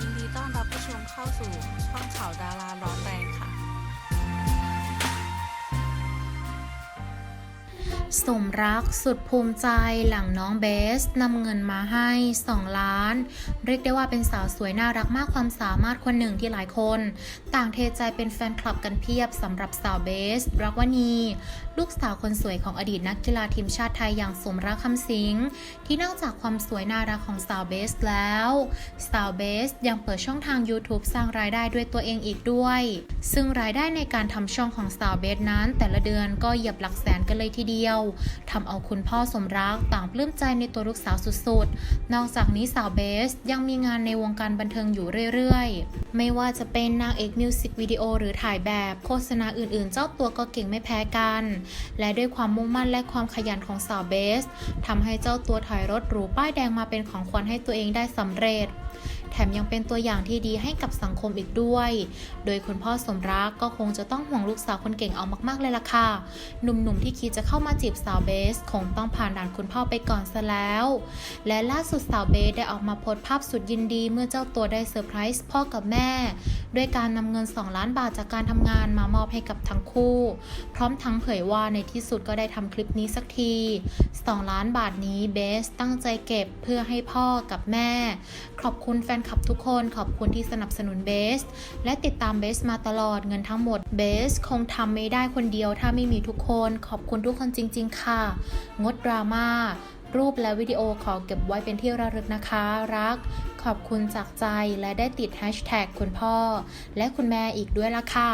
ยินดีต้อนรับผู้ชมเข้าสู่ช่องข่าวดาราร้อนแรงค่ะ สมรักสุดภูมิใจหลังน้องเบสนำเงินมาให้ 2 ล้าน เรียกได้ว่าเป็นสาวสวยน่ารักมากความสามารถคนหนึ่งที่หลายคน ต่างเทใจเป็นแฟนคลับกันเพียบสำหรับสาวเบส รักวณี ลูกสาวคนสวยของอดีตนักกีฬาทีมชาติไทยอย่างสมรักคำสิงที่นอกจากความสวยน่ารักของสาวเบสแล้ว สาวเบสยังเปิดช่องทาง YouTube สร้างรายได้ด้วยตัวเองอีกด้วย ซึ่งรายได้ในการทำช่องของสาวเบสนั้น แต่ละเดือนก็เหยียบหลักแสนกันเลยทีเดียวทำเอาคุณพ่อสมรักต่างปลื้มใจในตัวลูกสาวสุดๆ นอกจากนี้สาวเบสยังมีงานในวงการบันเทิงอยู่เรื่อยๆ ไม่ว่าจะเป็นนางเอกมิวสิกวิดีโอหรือถ่ายแบบโฆษณาอื่นๆ เจ้าตัวก็เก่งไม่แพ้กัน และด้วยความมุ่งมั่นและความขยันของสาวเบสทำให้เจ้าตัวถอยรถหรูป้ายแดงมาเป็นของขวัญให้ตัวเองได้สำเร็จ แถมยังเป็นตัวอย่างที่ดีให้กับสังคมอีกด้วย โดยคุณพ่อสมรักก็คงจะต้องห่วงลูกสาวคนเก่งเอามากๆเลยล่ะค่ะ หนุ่มๆที่คิดจะเข้ามาจีบสาวเบส คงต้องผ่านด่านคุณพ่อไปก่อนซะแล้ว และล่าสุดสาวเบสได้ออกมาโพสต์ภาพสุดยินดีเมื่อเจ้าตัวได้เซอร์ไพรส์พ่อกับแม่ ด้วยการนำเงิน 2 ล้านบาทจากการทำงานมามอบให้กับทั้งคู่ พร้อมทั้งเผยว่าในที่สุดก็ได้ทำคลิปนี้สักที 2 ล้านบาทนี้เบสตั้งใจเก็บเพื่อให้พ่อกับแม่ ขอบคุณแฟนลับทุกคนขอบคุณที่สนับสนุนเบส และติดตามเบสมาตลอดเงินทั้งหมดเบสคงทำไม่ได้คนเดียวถ้าไม่มีทุกคน ขอบคุณทุกคนจริง ๆ ค่ะ งดดราม่ารูปและวิดีโอขอเก็บไว้เป็นที่ระลึกนะคะ รัก ขอบคุณจากใจและได้ติดแฮชแท็กคุณพ่อ และคุณแม่อีกด้วยล่ะค่ะ